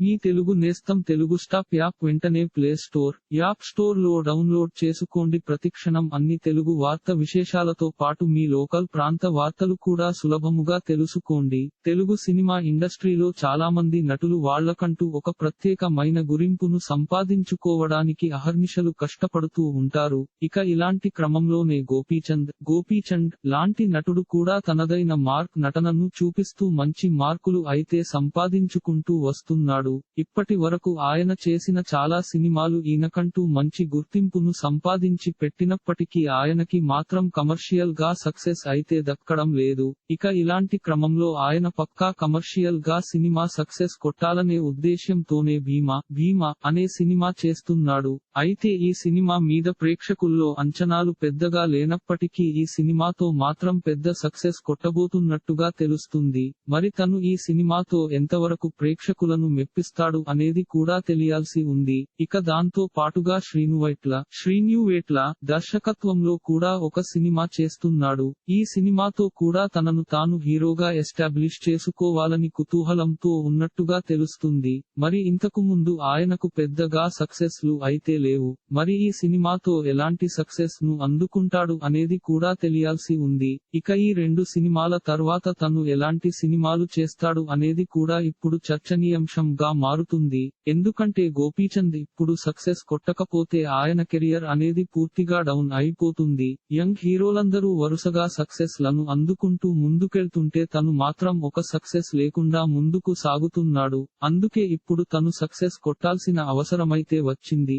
మీ తెలుగు నేస్తం Telugu stop app వెంటనే play store app స్టోర్లో డౌన్లోడ్ చేసుకోండి. ప్రతిక్షణం అన్ని తెలుగు వార్త విశేషాలతో పాటు మీ లోకల్ ప్రాంత వార్తలు కూడా సులభముగా తెలుసుకోండి. తెలుగు సినిమా ఇండస్ట్రీలో చాలా మంది నటులు వాళ్ళకంటూ ఒక ప్రత్యేకమైన గురింపును సంపాదించుకోవడానికి అహర్నిశలు కష్టపడుతూ ఉంటారు. ఇక ఇలాంటి క్రమంలోనే గోపీచంద్ గోపీచంద్ లాంటి నటుడు కూడా తనదైన మార్క్ నటనను చూపిస్తూ మంచి మార్కులు అయితే సంపాదించుకుంటూ వస్తున్నాడు. ఇప్పటి వరకు ఆయన చేసిన చాలా సినిమాలు ఈయనకంటూ మంచి గుర్తింపును సంపాదించి పెట్టినప్పటికీ ఆయనకి మాత్రం కమర్షియల్గా సక్సెస్ అయితే దక్కడం లేదు. ఇక ఇలాంటి క్రమంలో ఆయన పక్కా కమర్షియల్గా సినిమా సక్సెస్ కొట్టాలనే ఉద్దేశ్యంతోనే భీమా భీమా అనే సినిమా చేస్తున్నాడు. అయితే ఈ సినిమా మీద ప్రేక్షకుల్లో అంచనాలు పెద్దగా లేనప్పటికీ ఈ సినిమాతో మాత్రం పెద్ద సక్సెస్ కొట్టబోతున్నట్టుగా తెలుస్తుంది. మరి తను ఈ సినిమాతో ఎంతవరకు ప్రేక్షకులను మెప్పిస్తాడు అనేది కూడా తెలియాల్సి ఉంది. ఇక దాంతో పాటుగా శ్రీనువైట్ల శ్రీన్యువేట్ల దర్శకత్వంలో కూడా ఒక సినిమా చేస్తున్నాడు. ఈ సినిమాతో కూడా తనను తాను హీరోగా ఎస్టాబ్లిష్ చేసుకోవాలని కుతూహలంతో ఉన్నట్టుగా తెలుస్తుంది. మరి ఇంతకు ముందు ఆయనకు పెద్దగా సక్సెస్లు అయితే లేవు. మరి ఈ సినిమాతో ఎలాంటి సక్సెస్ను అందుకుంటాడు అనేది కూడా తెలియాల్సి ఉంది. ఇక ఈ రెండు సినిమాల తర్వాత తను ఎలాంటి సినిమాలు చేస్తాడు అనేది కూడా ఇప్పుడు చర్చనీయాంశంగా మారుతుంది. ఎందుకంటే గోపీచంద్ ఇప్పుడు సక్సెస్ కొట్టకపోతే ఆయన కెరియర్ అనేది పూర్తిగా డౌన్ అయిపోతుంది. యంగ్ హీరోలందరూ వరుసగా సక్సెస్లను అందుకుంటూ ముందుకెళ్తుంటే తను మాత్రం ఒక సక్సెస్ లేకుండా ముందుకు సాగుతున్నాడు. అందుకే ఇప్పుడు తను సక్సెస్ కొట్టాల్సిన అవసరమైతే వచ్చింది.